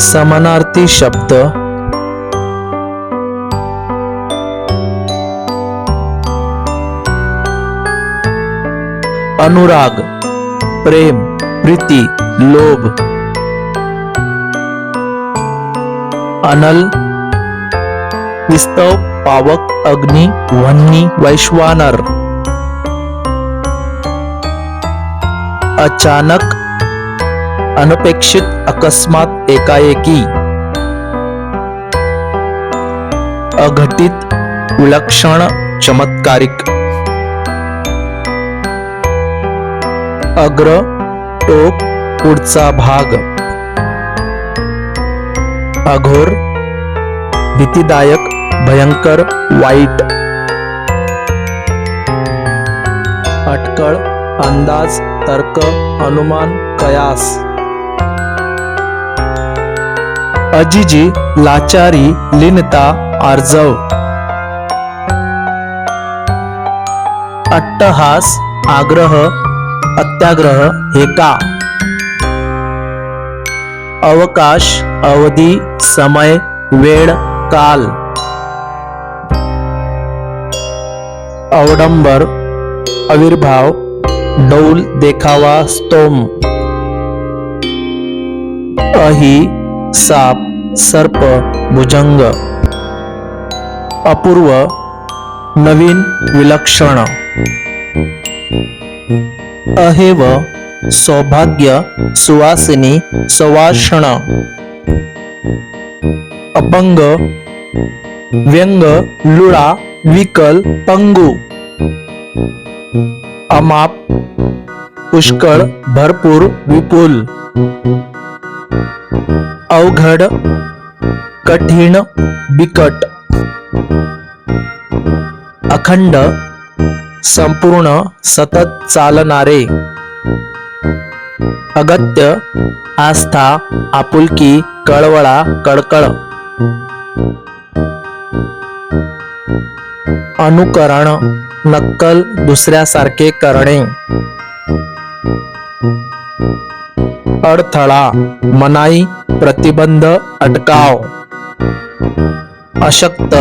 समानार्थी शब्द। अनुराग, प्रेम, प्रीति, लोभ। अनल, विस्तव, पावक, अग्नी वन्नी वैश्वानर। अचानक, अनपेक्षित, अकस्मात। एकाएकी. अघटित विलक्षण चमत्कारिक. अग्र टोक पुढचा भाग. अघोर भीतीदायक भयंकर वाईट. अटकळ अंदाज तर्क अनुमान कयास. अजिजी लाचारी लिनता आर्जव. अट्टहास आग्रह अत्याग्रह हेका. अवकाश अवधी समय वेळ काल. अवडंबर आविर्भाव डौल देखावा स्तोम. अही साप. सर्प, भुजंग, अपूर्व, नवीन, विलक्षण। अहेव, सौभाग्य, सुवासिनी, सवाषण। अपंग, व्यंग, लुळा, विकल, पंगू। अमाप, पुष्कळ, भरपूर, विपुल। अवघड कठीण बिकट अखंड संपूर्ण सतत चालणारे अगत्य आस्था आपुलकी कळवळा कळकळ अनुकरण नक्कल दुसऱ्यासारखे करणे अडथळा मनाई प्रतिबंध अटकाव. अशक्त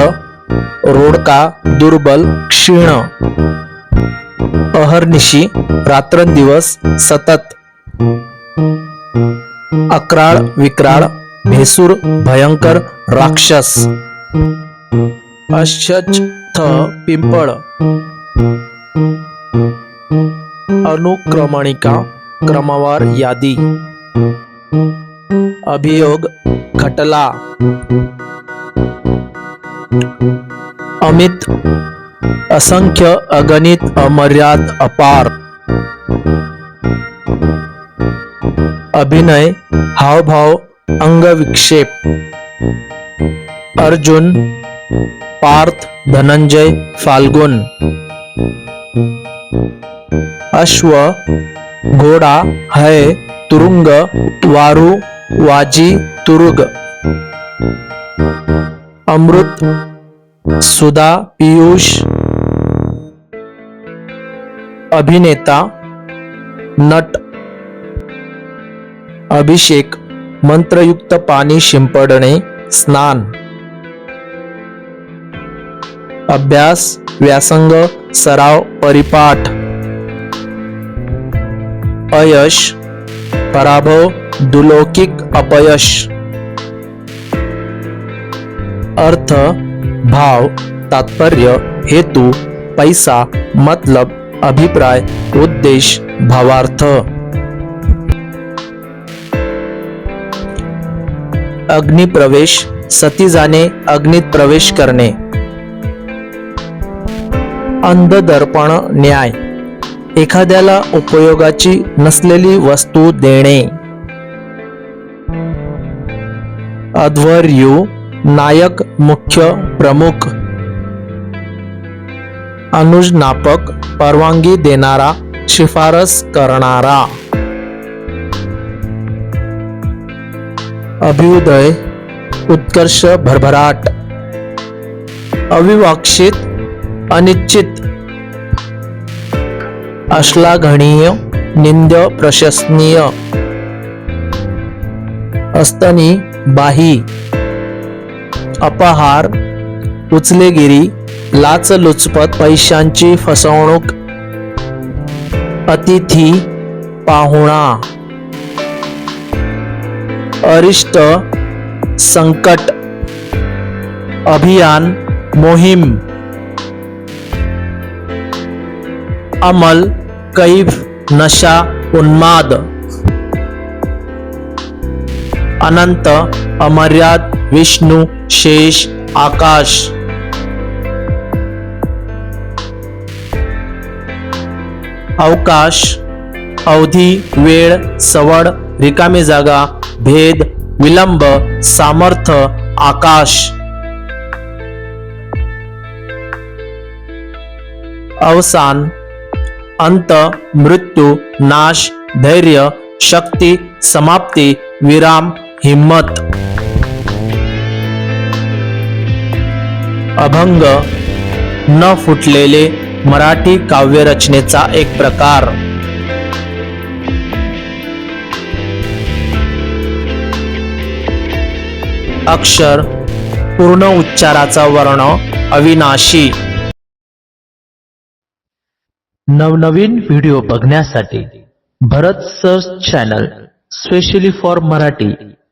रोडका दुर्बल क्षीण. अहर्निशी रात्रंदिवस सतत. अक्राळ विक्राळ भेसूर भयंकर राक्षस. अश्च पिंपळ. अनुक्रमणिका क्रमवार यादी. अभियोग खटला. अमित असंख्य अगणित अमर्याद अपार. अभिनय हावभाव अंगविक्षेप. अर्जुन पार्थ धनंजय फाल्गुन. अश्व घोडा हय तुरुंग वारू वाजी तुरुग. अमृत सुधा पियुष. अभिनेता नट. अभिषेक मंत्रयुक्त पाणी शिंपडणे स्नान. अभ्यास व्यासंग सराव परिपाठ. अयश पराभव दुलौकिक अपयश. अर्थ भाव तात्पर्य हेतू पैसा मतलब अभिप्राय उद्देश भावार्थ. अग्निप्रवेश सती जाणे अग्नीत प्रवेश करणे. अंधदर्पण न्याय. एखाद्याला उपयोगाची नसलेली वस्तू देणे. अध्वर्यू नायक मुख्य प्रमुख. अनुजनापक परवानगी देणारा शिफारस करणारा. अभ्युदय उत्कर्ष भरभराट. अविवाक्षित अनिश्चित. अश्लाघणीय निंद प्रशसनीय. अस्तनी बाही. अपहार उचलेगिरी लाचलुचपत पैशांची फसवणूक. अतिथी पाहुणा. अरिष्ट संकट. अभियान मोहीम. अमल कैफ नशा उन्माद. अनंत अमर्याद विष्णू शेष आकाश. अवकाश अवधी वेळ सवड रिकामी जागा भेद विलंब सामर्थ्य आकाश. अवसान अंत मृत्यू नाश धैर्य शक्ती समाप्ती विराम हिम्मत. अभंग न फुटलेले मराठी काव्यरचनेचा एक प्रकार. अक्षर पूर्ण उच्चाराचा वर्ण अविनाशी. नवनवीन व्हिडिओ बघण्यासाठी Bharat search channel specially for Marathi.